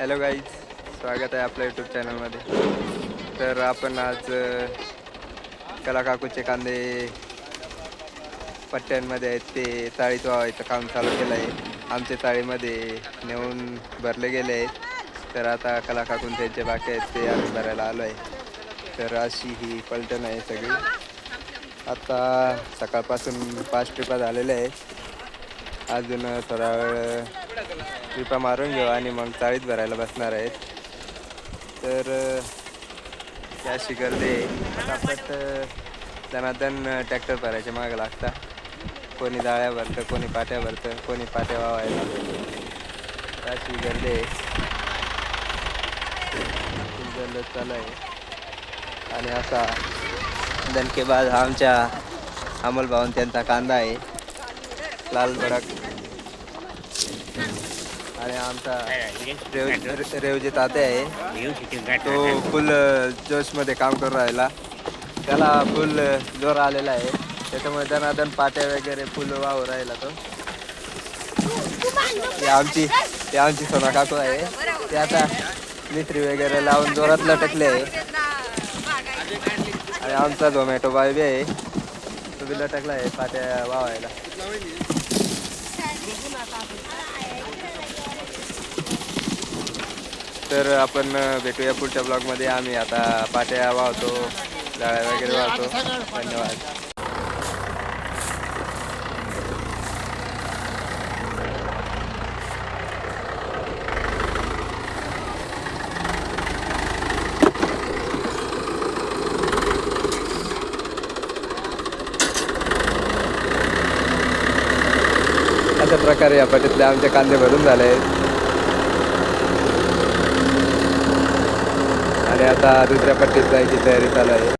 Hello guys स्वागत आहे आपल्या यूट्यूब चॅनलमध्ये तर आपण आज अ, कला काकूचे कांदे पट्ट्यांमध्ये आहेत ते चाळीत व्हावायचं काम चालू केलं आहे आमच्या चाळीमध्ये नेऊन भरले गेले आहेत. तर आता कला काकून त्यांचे बाकी आहेत ते आम्ही भरायला आलो आहे तर अशी ही पलटण आहे सगळी. आता सकाळपासून पाच ट्रिपा झालेल्या आहेत. अजून थोडा वेळ ट्रिपा मारून घेऊ आणि मग चाळीत भरायला बसणार आहेत. तर अ, ही अशी गर्दी आहे पटापट ट्रॅक्टर भरायचे माग लागता. कोणी जाळ्या भरतं कोणी पाट्या भरतं कोणी पाट्या वावायला. तर अशी गर्दी आहे चालू आहे. आणि असा दणकेबाज हा आमच्या अमोल भाऊन त्यांचा कांदा आहे. लाल भडक. आणि आमचा रेवजी ताते आहे. तो फुल जोशमध्ये काम करून राहिला. त्याला फुल जोर आलेला आहे. त्याच्यामुळे दनादन पाट्या वगैरे फुल वाहू राहिला तो. ही आमची ही आमची सोना काकू आहे. ते आता मित्री वगैरे लावून जोरात लटकले आहे. आणि आमचा झोमॅटो बाय बी आहे. तो बी लटकला आहे पाट्या वावायला तर आपण भेटूया पुढच्या ब्लॉगमध्ये. आम्ही आता पाट्या वाहतो जाळ्या वगैरे वाहतो. धन्यवाद. अशा प्रकारे या पट्टीतले आमचे कांदे भरून झाले. आहेत आता दुसऱ्या पट्टीत जायची तयारी चालू आहे.